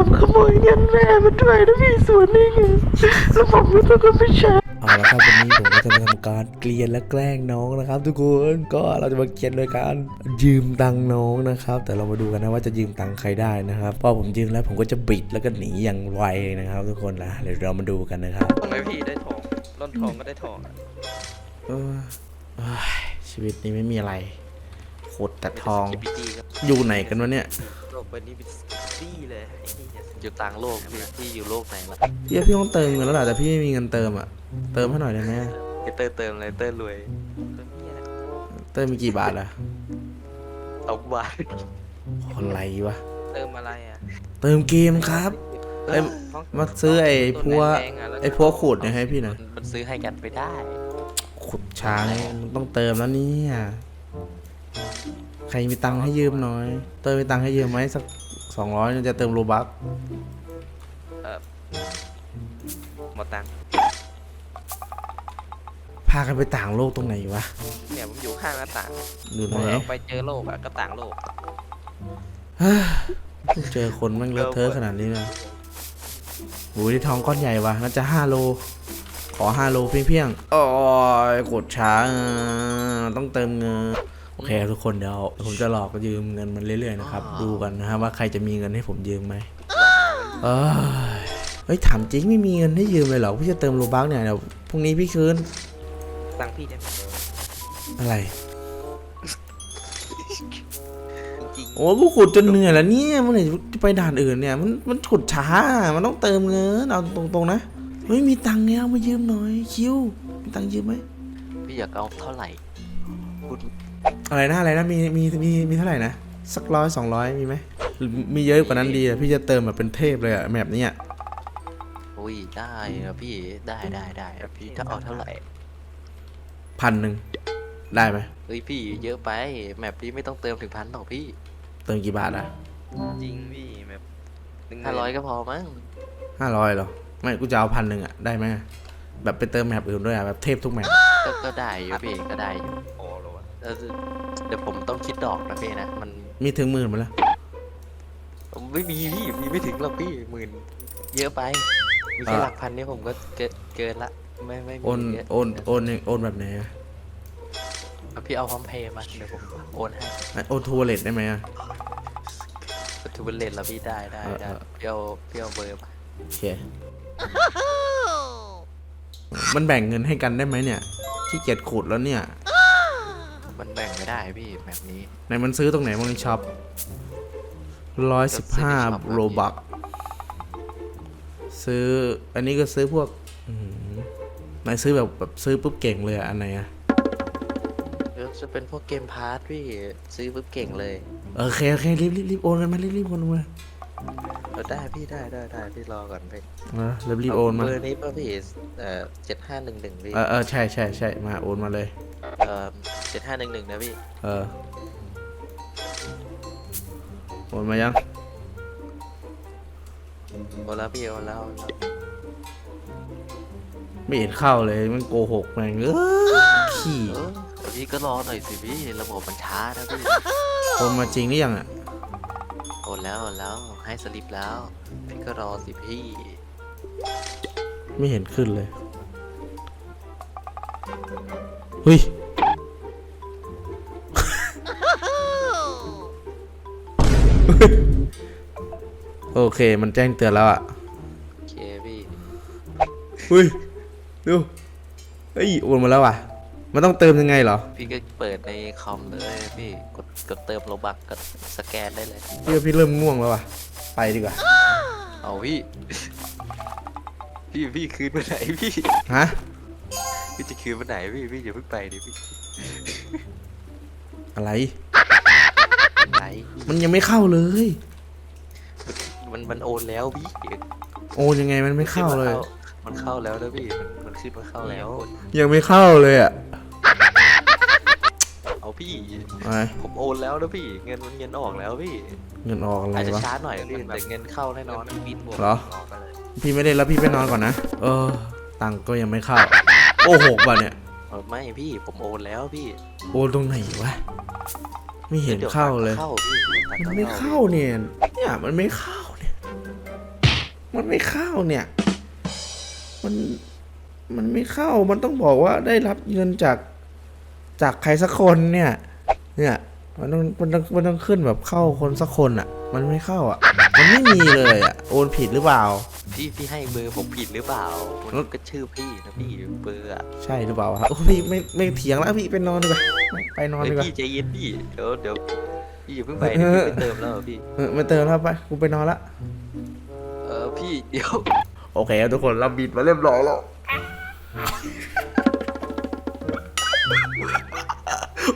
ผมขโมยเงินแม่มาด้วยนะพี่ส่วนหนึงอะแล้วผมก็ต้องเอาไปใช้เอาละครับวันนี้ผมก็จะมาทำการเกลียนและแกล้งน้องนะครับ ทุกคนก็เราจะมาเกลียนโดยการยืมตังค์น้องนะครับ แต่เรามาดูกันนะว่าจะยืมตังค์ใครได้นะครับพอผมยืมแล้วผมก็จะบิดแล้วก็หนีอย่างไวนะครับ ทุกคนนะเดี๋ยวเรามาดูกันนะครับทำไมพี่ได้ทองร่อนทองก็ได้ทองอะเออเอ้ยชีวิตนี้ไม่มีอะไรขุดแต่ทองมีแต่ GPT ครับอยู่ไหนกันวะเนี่ยโลกใบนี้เป็น ดีเลยไอ้นี่อยู่ต่างโลกพี่พี่อยู่โลกไหนล่ะพี่ว่าพี่ต้องเติมเงินแล้วแหละแต่พี่ไม่มีเงินเติมอะ เติมให้หน่อยได้ไหมไอเตอร์เติมอะไรเตอร์รวยก็เนี่ยเติมมีกี่บาทอะเอาบาทคนไรวะ เติมอะไรอะเติมเกมครับ เอ้ย มาซื้อไอ้พวกแรงๆะแล้วไอ้พวกขูดเนี่ยให้พี่หน่อยมันซื้อให้กันไปได้ขุดช้างมันต้องเติมแล้วเนี่ย ใครมีตังค์ให้ยืมหน้อย เติมมีตังค์ให้ยืมไหมสัก สองร้อยจะเติมโลบัคหมดตังค์พากันไปต่างโลกตรงไหนวะ เนี่ยผมอยู่ข้างหน้าต่างดูไหนเราไปเจอโลกอะก็ต่างโลกเจอคนแม่งเลอะเทอะขนาดนี้เลยโอ้ยได้ทองก้อนใหญ่วะน่าจะห้าโล ขอห้าโลเพียงๆโอ้ยกดช้าอะต้องเติมเงินโอเคทุกคนเดี๋ยวผมจะหลอกยืมเงินมันเรื่อยๆนะครับ ดูกันนะครับว่าใครจะมีเงินให้ผมยืมไหมเอ้ยเฮ้ยถามจริงไม่มีเงินให้ยืมเลยเหรอพี่จะเติมโลบัคเนี่ยเดี๋ยวพรุ่งนี้พี่คืนตังค์พี่ได้ไหมอะไรจริงโอ้กูขุดจนเหนื่อยแล้วเนี่ยเมื่อไหร่จะไปด่านอื่นเนี่ยมันมันขุดช้ามันต้องเติมเงินเอาตรงๆนะเฮ้ยมีตังค์เนี่ยเอามายืมหน่อยคิวมีตังค์ยืมไหมพี่อยากเอาเท่าไหร่ พูดอะไรนะอะไรนะมีมีมีมีเท่าไหร่นะสักร้อยสองร้อยมีไหมหรือมีเยอะกว่านั้นดีอะพี่จะเติมแบบเป็นเทพเลยอะแบบเนี้ยอุ้ยได้นะพี่ได้ได้ได้พี่จะเอาเท่าไหร่พันหนึ่งได้ไหมเฮ้ยพี่เยอะไปแมปพี่ไม่ต้องเติมถึงพันหรอกพี่ เติมกี่บาทอะจริงพี่แบบห้าร้อยก็พอมั้งห้าร้อยเหรอไม่กูจะเอาพันหนึ่งอะได้ไหมแบบไปเติมแมปอื่นด้วยอะแบบเทพทุกแมปก็ก็ได้อยู่พี่ก็ได้อยู่ พอหรอวะเดี๋ยวผมต้องคิดดอกนะพี่นะ มันมีถึงหมื่นมาแล้วไม่มีพี่มีไม่ถึงหรอกพี่หมื่นเยอะไปมีแค่หลักพันนี่ผมก็เกินเกินละ ไม่ไม่มีโอนเยะโอนโอนโอนแบบไหนอะเอาพี่เอาพร้อมเพย์มาเดี๋ยวผมโอนให้โอนทัวร์เลตได้ไหมอะทูเบเลนแล้วพี่ได้ได้ได้เออเออพี่เอาพี่เอาเบอร์มาโอเคมันแบ่งเงินให้กันได้ไหมเนี่ยที่เกียจขุดแล้วเนี่ย มันแบ่งไม่ได้พี่แบบนี้ ไหนมันซื้อตรงไหนบ้างในช็อปร้อยสิบห้าก็ซื้อในช็อปโลบักซื้ออันนี้ก็ซื้อพวกอื้อหือนายซื้อแบบแบบซื้อปุ๊บเก่งเลยอะอันไหนอะเดี๋ยวจะเป็นพวกเกมพาร์ทพี่ซื้อปุ๊บเก่งเลย โอเคโอเครีบรีบรีบโอนกันมารีบรีบโอนมา เออได้พี่ได้ได้ได้พี่รอก่อนพี่มารีบรีบโอนมา เบอร์นี้ป่ะพี่เอ่อเจ็ดห้าหนึ่งหนึ่งพี่เออเออใช่ใช่ใช่มาโอนมาเลย เอ่อเจ็ดห้าหนึ่งหนึ่งนะพี่เออ โอนมายัง โอนแล้วพี่โอนแล้วโอนแล้วไม่เห็นเข้าเลย มันโกหกแม่งเออขี้เออพี่ก็รอหน่อยสิพี่ระบบมันช้านะพี่โอนมาจริงหรือยังอะ โอนแล้วโอนแล้วให้สลิปแล้วพี่ก็รอสิพี่ไม่เห็นขึ้นเลยเฮ้ยโอเค มันแจ้งเตือนแล้วอะโอเคพี่เฮ้ยดูเฮ้ยโอนมาแล้วอะ มันต้องเติมยังไงเหรอพี่ก็เปิดในคอมเลยพี่กดกดเติมโลบักกดสแกนได้เลย พี่ว่าพี่เริ่มง่วงแล้วอะ ไปดีกว่า เอาพี่ พี่พี่คืนมาไหนพี่ฮะ พี่จะคืนมาไหนพี่พี่อย่าเพิ่งไปดิพี่อะไรไหนมันยังไม่เข้าเลย มันมันโอนแล้วพี่โอนยังไงมันไม่เข้าเลย มันเข้าแล้วนะพี่มันมันขึ้นมาเข้าแล้ว ยังไม่เข้าเลยอะเอา พี่อะไรผมโอนแล้วนะพี่ เงินมันเงินออกแล้วพี่ เงินออกอะไรอาจจะวะ ช้าหน่อยพี่แต่เงินเข้าแน่นอนบินบวกเหรอ ออกไปเลยพี่ไม่ได้แล้วพี่ไปนอนก่อนนะ เออ ตังค์ก็ยังไม่เข้า โอ้หกบาทเนี่ย เออไม่พี่ผมโอนแล้วพี่โอนตรงไหนวะ ไม่เห็นดี๋ยวเข้าเลย เข้าพี่มันไม่เข้าเนี่ย เนี่ยมันไม่เข้าเนี่ย มันไม่เข้าเนี่ย มัน มันไม่เข้า มันต้องบอกว่าได้รับเงินจาก จากใครสักคนเนี่ย เนี่ยมันต้องมันต้องมันต้องขึ้นแบบเข้าคนสักคนอะ มันไม่เข้าอะ มันไม่มีเลยอะ โอนผิดหรือเปล่า พี่พี่ให้เบอร์ผมผิดหรือเปล่ามันก็ชื่อพี่นะพี่เบอร์อะใช่หรือเปล่าวะโอ้พี่ไม่ไม่เถียงแล้วพี่ไปนอนดีกว่าไปนอนเฮ้ยดีกว่าพี่ใจเย็นพี่เดี๋ยวเดี๋ยวพี่อย่าเพิ่งไปเดี๋ยวพี่ไปเติมแล้วเหรอพี่เออไม่เติมแล้วไปกูไปนอนละเออพี่เดี๋ยวโอเคครับทุกคนเราบิดมาเรียบร้อยแล้ว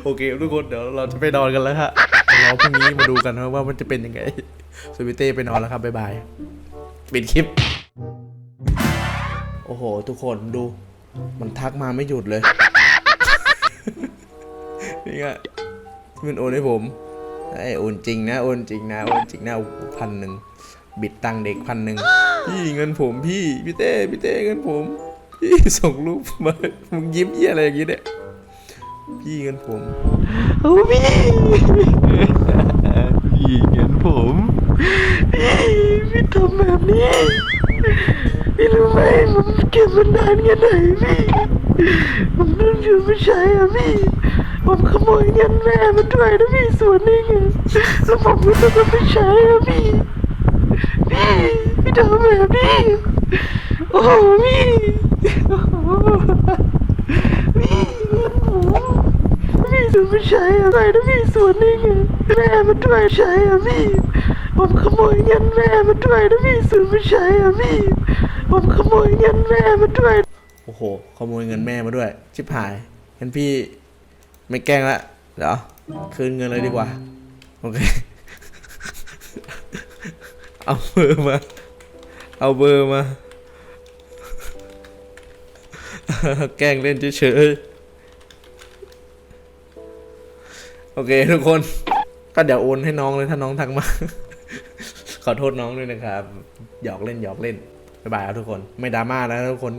โอเคทุกคนเดี๋ยวเราจะไปนอนกันแล้วฮะเดี๋ยวเราพรุ่งนี้มาดูกันว่ามันจะเป็นยังไงสวิตเต้ไปนอนแล้วครับบ๊ายบายปิดคลิป โอ้โห ทุกคนดู มันทักมาไม่หยุดเลย นี่ไงที่มันโอนให้ผมไอ้โอนจริงนะโอนจริงนะโอนจริงนะพันหนึ่งบิดตังเด็กพันหนึ่งพี่เงินผมพี่พี่เต้พี่เต้เงินผมพี่ส่งรูปมามึงยิ้มเยี่ยอะไรอย่างงี้เนี่ย พี่เงินผมโอ้พี่พี่เงินผมพี่พี่ทำแบบนี้พี่รู้ไหมผมเก็บมานานแค่ไหนพี่ผมต้องอยู่ไม่ใช้อะพี่ผมขโมยเงินแม่มาด้วยนะพี่ส่วนนึงแล้วผมก็ต้องไปใช้อะพี่พี่พี่ทำแบบนี้โอ้พี่โอ้พี่ พี่ถึงไม่ใช้อะไรนะพี่ส่วนนึงแม่มาด้วยใช้อะพี่ผมขโมยเงินแม่มาด้วยนะพี่สื่อไม่ใช่อะพี่ผมขโมยเงินแม่มาด้วยโอ้โหขโมยเงินแม่มาด้วย ชิบหายงั้นพี่ไม่แกล้งละเดี๋ยวคืนเงินเลยดีกว่าโอเคเอาเบอร์มา เอาเบอร์มา แกล้งเล่นเฉยๆ โอเค ทุกคนก็เดี๋ยวโอนให้น้องเลยถ้าน้องทักมา ขอโทษน้องด้วยนะครับ หยอกเล่นหยอกเล่นบ๊ายบายครับทุกคน ไม่ดราม่าแล้วทุกคน